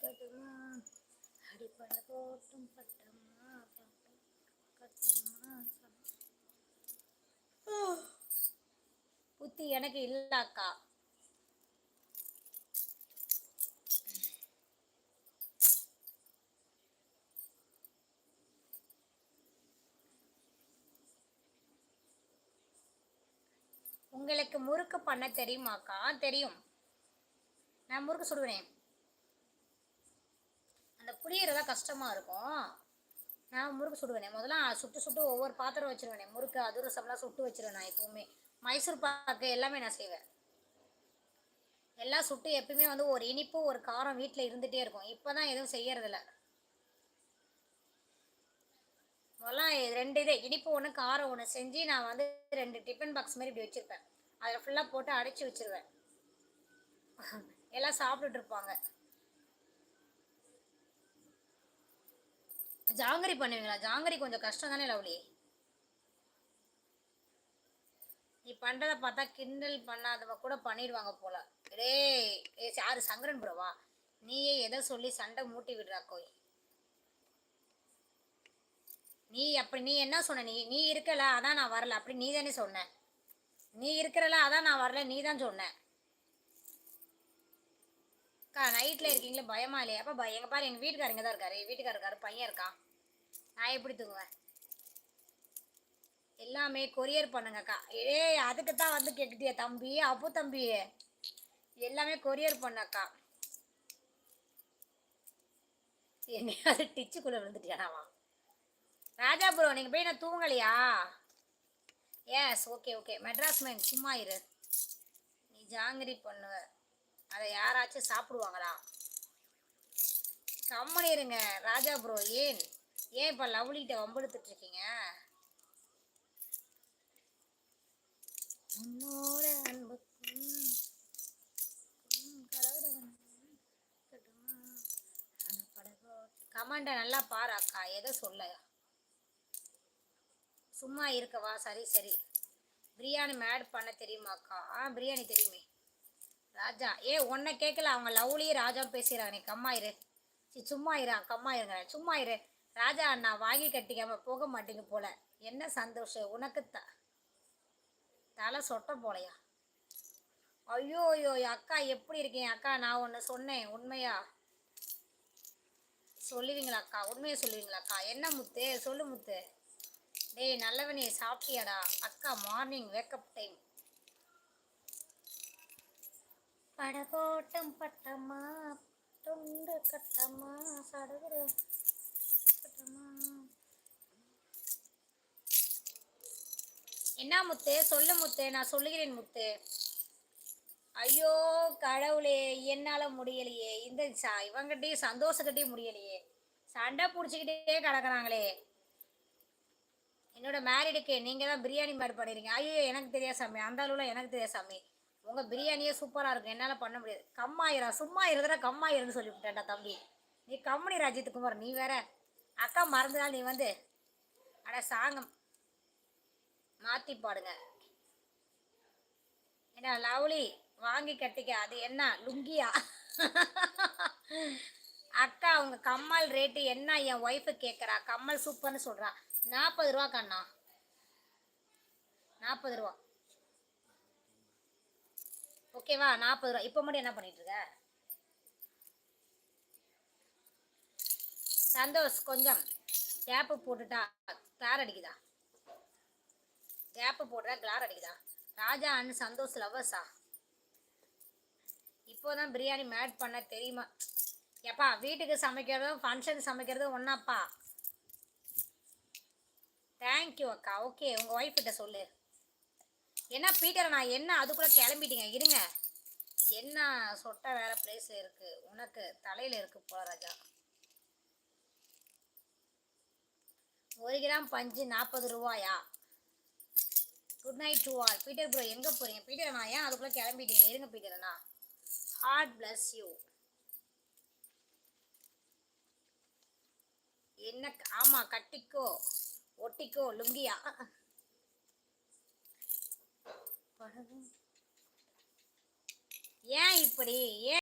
கட்டுமா அடிப்பட போட்டும் பட்டமா பாட்டும் கட்டம்மா புத்தி எனக்கு இல்லாக்கா உங்களுக்கு முறுக்கு பண்ண தெரியுமாக்கா தெரியும். நான் முறுக்கு சுடுவேன். அந்த புளியறதா கஷ்டமாக இருக்கும். நான் முறுக்கு சுடுவேனே. முதல்ல சுட்டு சுட்டு ஒவ்வொரு பாத்திரம் வச்சுருவேனே. முறுக்கு அதிரசம்லாம் சுட்டு வச்சிருவேன் நான் எப்பவுமே. மைசூர் பாக்கு எல்லாமே நான் செய்வேன். எல்லாம் சுட்டு எப்பயுமே வந்து ஒரு இனிப்பு ஒரு காரம் வீட்டில் இருந்துகிட்டே இருக்கும். இப்போ தான் எதுவும் செய்யறதில்ல. முதல்ல ரெண்டு இது இனிப்பு ஒன்று காரம் ஒன்று செஞ்சு நான் வந்து ரெண்டு டிஃபன் பாக்ஸ் மாதிரி இப்படி வச்சுருப்பேன். அதில் ஃபுல்லாக போட்டு அடைச்சி வச்சிருவேன். எல்லாம் சாப்பிட்டுட்டு இருப்பாங்க. ஜாங்கரி பண்ணுவீங்களா? ஜாங்கரி கொஞ்சம் கஷ்டம் தானே லவ்லி? நீ பண்ணுறத பார்த்தா கிண்டல் பண்ணாதவ கூட பண்ணிடுவாங்க போல. டேய் ஏ யாரு? சங்கரன் ப்ரோவா நீயே எதை சொல்லி சண்டை மூட்டி விடுறா கோய்? நீ அப்படி நீ என்ன சொன்ன? நீ நீ இருக்கல அதான் நான் வரல. அப்படி நீ தானே சொன்ன. நீ இருக்கிறல அதான் நான் வரல. நீ தான் சொன்ன. அக்கா நைட்டில் இருக்கீங்களே? பயமா இல்லையா? அப்போ பய எங்க பாரு எங்கள் வீட்டுக்காரங்க தான் இருக்காரு. வீட்டுக்கார இருக்காரு பையன் இருக்கான் நான் எப்படி தூங்குவேன்? எல்லாமே கொரியர் பண்ணுங்கக்கா ஏய் அதுக்கு தான் வந்து கேட்குட்டியா தம்பி. அப்பு தம்பி. எல்லாமே கொரியர் பண்ணக்கா என்னையாவது டிச்சுக்குள்ளே விழுந்துட்டியானாவா ராஜா ப்ரோ நீங்கள் போய் நான் தூங்கலையா? Yes okay okay Madras man சும்மா இரு. நீ ஜாங்கிரி பண்ணுவ. அதை யாராச்சும் சாப்பிடுவாங்களா? கம்மனிருங்க ராஜா ப்ரோ ஏன்? ஏன் இப்போ லவ்லிகிட்ட வம்பெடுத்துட்டு இருக்கீங்க உன்னோட அன்புக்கும் கமாண்ட நல்லா பாரு அக்கா எதை சொல்ல? சும்மா இருக்கவா சரி சரி. பிரியாணி மேட் பண்ண தெரியுமாக்கா ஆ பிரியாணி தெரியுமே. ராஜா ஏ உன்னை கேட்கல அவங்க லவ்லியே ராஜா பேசுகிறாங்க நீ கம்மா இரு. சி சும்மா இரு கம்மா இருங்க சும்மா இரு. ராஜா நான் வாங்கி கட்டிக்காம போக மாட்டேங்க போல. என்ன சந்தோஷம் உனக்கு த தலை சொட்ட போலையா? ஐயோ ஐயோ அக்கா எப்படி இருக்கீங்க? அக்கா நான் ஒன்று சொன்னேன் உண்மையா? சொல்லுவீங்களா அக்கா? உண்மையை சொல்லுவீங்களா அக்கா? என்ன முத்து? சொல்லு முத்து. டேய் நல்லவனே சாப்பிட்டியாடா? அக்கா மார்னிங் வேக்கப் டைம் படகோட்டம் பட்டம்மா தொண்டு கட்டம்மா சடகுரு கட்டமா என்ன முத்து? சொல்லு முத்து நான் சொல்லுகிறேன் முத்து. ஐயோ கடவுளே என்னால முடியலையே. இந்த சா இவங்கிட்டயும் சந்தோஷக்கிட்டயும் முடியலையே. சண்டை பிடிச்சிக்கிட்டே கிடக்குறாங்களே. என்னோட மேரிடுக்கு நீங்கள் தான் பிரியாணி மாதிரி பண்ணிருக்கீங்க. ஐயோ எனக்கு தெரியாது சாமி. அந்த அளவில் எனக்கு தெரியாது சாமி. உங்கள் பிரியாணியே சூப்பராக இருக்கும். என்னால் பண்ண முடியாது. கம்மாயிரா சும்மா இருந்துடா கம்மாயிருன்னு சொல்லிவிட்டேன்டா தம்பி. நீ கம்மனி ராஜித் குமார் நீ வேற. அக்கா மறந்துதான் நீ வந்து. அட சாங்கம். மாற்றி பாடுங்க. என்ன லவ்லி வாங்கி கட்டிக்க. அது என்ன லுங்கியா? அக்கா அவங்க கம்மல் ரேட்டு என்ன என் ஒய்ஃபு கேட்குறா கம்மல் சூப்பர்னு சொல்கிறா நாற்பது ரூபா கண்ணா. நாற்பது ரூபா. ஓகேவா? நாற்பது ரூபா. இப்போ மட்டும் என்ன பண்ணிகிட்ருக்க சந்தோஷ் கொஞ்சம் கேப்பு போட்டுட்டா கிளார் அடிக்குதா? கேப்பு போட்டுட்டா கிளார் அடிக்குதா? ராஜா அண்ட் சந்தோஷ் லவ்வர்ஸா இப்போதான் பிரியாணி மேட் பண்ண தெரியுமா? எப்பா வீட்டுக்கு சமைக்கிறதும் ஃபங்க்ஷனுக்கு சமைக்கிறதும் ஒன்றாப்பா தேங்க்யூ அக்கா. ஓகே உங்கள் ஒய்ஃப்கிட்ட சொல்லு. என்ன பீட்டர் நான் என்ன அதுக்குள்ளே கிளம்பிட்டீங்க? இருங்க. என்ன சொட்ட வேற பிளேஸ் இருக்கு. உனக்கு தலையில் இருக்கு போல ராஜா. ஒரு கிராம் பஞ்சு நாற்பது ரூபாயா? Good night to all Peter bro எங்கே போகிறீங்க பீட்டர் நான் ஏன் அதுக்குள்ளே கிளம்பிட்டீங்க? இருங்க பீட்டர் ஹார்ட் பிளஸ் யூ என்ன ஆமா கட்டிக்கோ ஒட்டிக்கோ லுங்கியா? ஏன் இப்படி? ஏன்